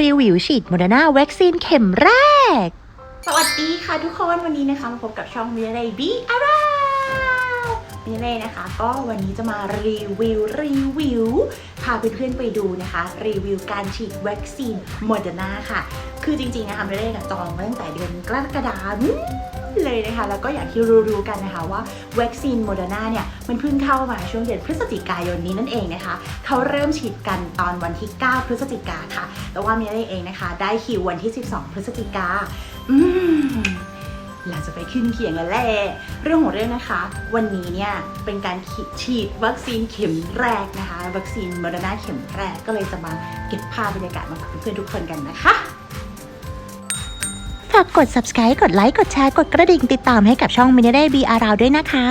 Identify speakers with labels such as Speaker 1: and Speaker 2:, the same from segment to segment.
Speaker 1: รีวิวฉีดโมเดอร์นาวัคซีนเข็มแรก
Speaker 2: สวัสดีค่ะทุกคนวันนี้นะคะมาพบกับช่องมิเรย์บีอารามิเรย์นะคะ ก็วันนี้จะมารีวิวรีวิวพาเพื่อนๆไปดูนะคะ รีวิวการฉีดวัคซีนโมเดอร์นาค่ะ คือจริงๆนะคะมิเรย์จองตั้งแต่เดือนกรกฎาคม เลยนะคะ แล้วก็อย่างที่รู้ๆกันนะคะว่าวัคซีนโมเดอร์นาเนี่ยมันเพิ่งเข้ามาช่วงเดือนพฤศจิกายนนี้นั่นเองนะคะ เขาเริ่มฉีดกันตอนวันที่ 9 พฤศจิกาค่ะ แต่ว่ามิเรย์เองนะคะ ได้คิววันที่ 12 พฤศจิกาอืมเราจะไปขึ้นเขียงแล้วแหละเรื่องของเรื่องนะคะ วันนี้เนี่ยเป็นการฉีดวัคซีนเข็มแรกนะคะ วัคซีนโมเดอร์นาเข็มแรกก็เลยจะมาเก็บภาพบรรยากาศมาฝากเพื่อนๆทุกคนกันนะคะา
Speaker 1: กกด subscribe กดไลค์ กดแชร์ กดกระดิ่งติดตามให้กับช่องมินิเล่บีอาราวด้วยนะคะ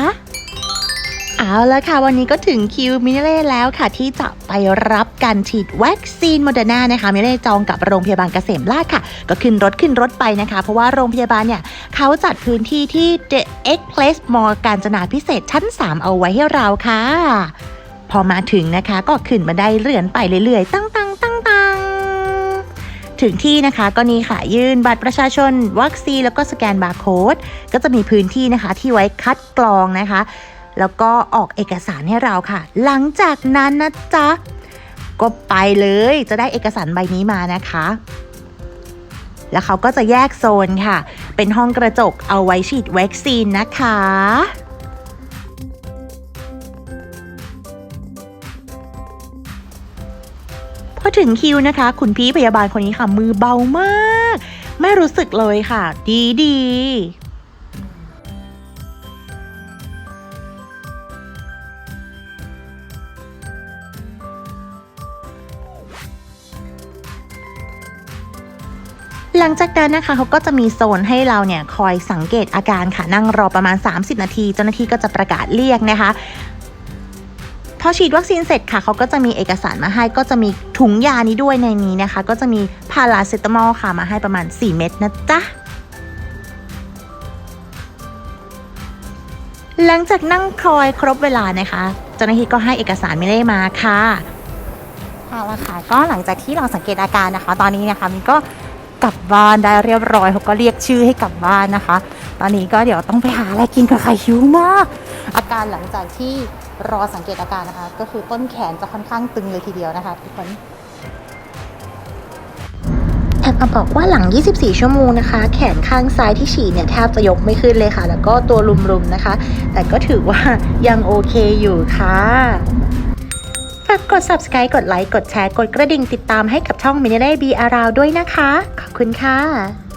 Speaker 1: เอาละค่ะ วันนี้ก็ถึงคิวมินิเล่แล้วค่ะ ที่จะไปรับการฉีดวัคซีนโมเดอร์นานะคะมินิเล่จองกับโรงพยาบาลเกษมราชค่ะ ก็ขึ้นรถขึ้นรถไปนะคะ เพราะว่าโรงพยาบาลเนี่ยเขาจัดพื้นที่ที่ The X Place Mall การจนาพิเศษชั้น 3 เอาไว้ให้เราค่ะ พอมาถึงนะคะก็ขึ้นมาได้เลื่อนไปเรื่อยๆตั้งตังตั้งตัง ถึงที่นะคะก็นี่ค่ะยื่นบัตรประชาชน วัคซีนแล้วก็สแกนบาร์โค้ดก็จะมีพื้นที่นะคะที่ไว้คัดกรองนะคะ แล้วก็ออกเอกสารให้เราค่ะ หลังจากนั้นนะจ๊ะก็ไปเลยจะได้เอกสารใบนี้มานะคะ แล้วเขาก็จะแยกโซนค่ะ เป็นห้องกระจกเอาไว้ฉีดวัคซีนนะคะ ถึงคิวนะคะ คุณพี่พยาบาลคนนี้ค่ะ มือเบามาก ไม่รู้สึกเลยค่ะ ดีดีหลังจากนั้นนะคะเขาก็จะมีโซนให้เราเนี่ยคอยสังเกตอาการค่ะนั่งรอประมาณ 30 นาที เจ้าหน้าที่ก็จะประกาศเรียกนะคะ พอฉีดวัคซีนเสร็จค่ะเขาก็จะมีเอกสารมาให้ ก็จะมีถุงยานี้ด้วยในนี้นะคะ ก็จะมีพาราเซตามอลค่ะมาให้ประมาณ 4 เม็ดนะจ๊ะหลังจากนั่งคอยครบเวลานะคะเจ้าหน้าที่ก็ให้เอกสารไม่ได้มาค่ะ
Speaker 3: เอาละค่ะก็หลังจากที่เราสังเกตอาการนะคะ ตอนนี้นะคะมันก็กลับบ้านได้เรียบร้อยเขาก็เรียกชื่อให้กลับบ้านนะคะ ตอนนี้ก็เดี๋ยวต้องไปหาอะไรกินกับไข่หิวมาก อาการหลังจากที่รอสังเกตอาการนะคะ ก็คือต้นแขนจะค่อนข้างตึงเลยทีเดียวนะคะทุกคน
Speaker 1: แอบมาบอกว่าหลัง 24 ชั่วโมงนะคะ แขนข้างซ้ายที่ฉีดเนี่ยแทบจะยกไม่ขึ้นเลยค่ะ แล้วก็ตัวรุมๆนะคะ แต่ก็ถือว่ายังโอเคอยู่ค่ะฝากกด subscribe กดไลค์ กดแชร์ กดกระดิ่งติดตามให้กับช่อง m i n i เ y B Around ด้วยนะคะ ขอบคุณค่ะ